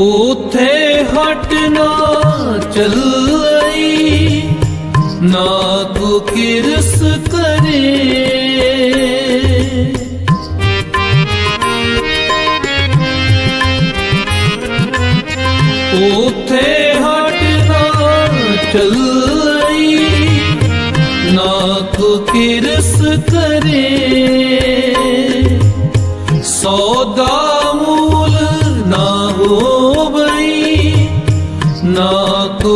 ਉਥੇ ਹਟ ਨਾ ਚੱਲਈ, ਨਾ ਕੋ ਕਿਰਸ ਕਰੇ। ਉਥੇ ਹਟ ਨਾ ਚੱਲਈ, ਨਾ ਕੋ ਕਿਰਸ ਕਰੇ।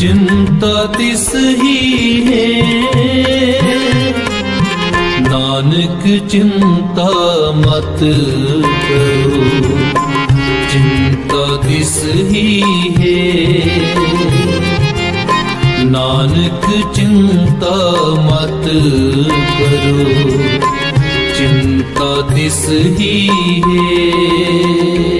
चिंता तिस ही है नानक चिंता मत करो चिंता तिस ही है नानक चिंता मत करो चिंता तिस ही है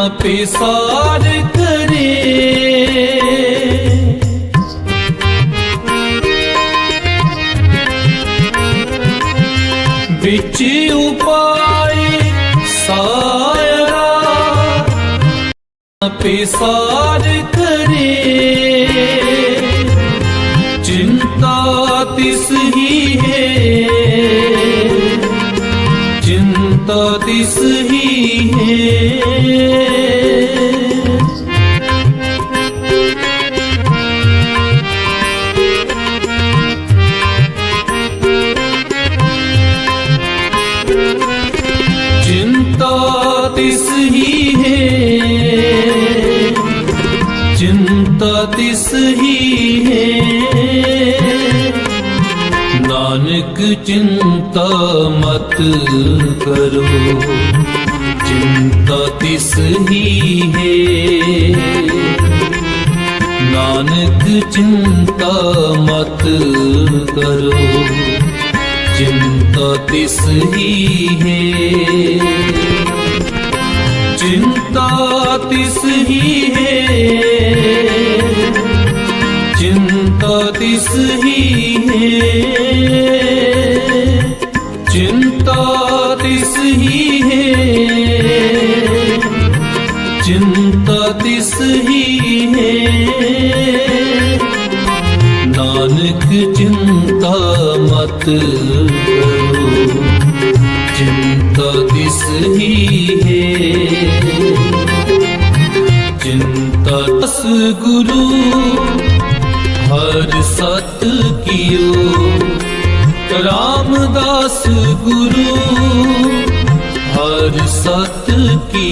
ਤਿਨਾ ਪਿਸਾਰ ਕਰੇ। ਵਿੱਚ ਉਪਾਏ ਸਾਰਾ ਪਿਸਾਰ ਕਰੇ। ਤਿਸ ਹੀ ਹੈ ਚਿੰਤਾ ਤਿਸ ਹੀ ਹੈ ਨਾਨਕ ਚਿੰਤਾ ਮਤ ਕਰੋ चिंता मत करो चिंता तिस ही है नानक चिंता मत करो चिंता तिस ही है चिंता तिस ही है चिंता तिस ही है ਰਸ ਹੀ ਹੈ ਨਾਨਕ ਚਿੰਤਾ ਮਤ ਕਰੋ, ਚਿੰਤਾ ਦਿਸ ਹੀ ਹੈ? ਚਿੰਤਾ ਤਸ ਗੁਰੂ, ਹਰ ਸਤ ਕੀਓ। ਰਾਮਦਾਸ ਗੁਰੂ, ਹਰ ਸਤ ਕੀ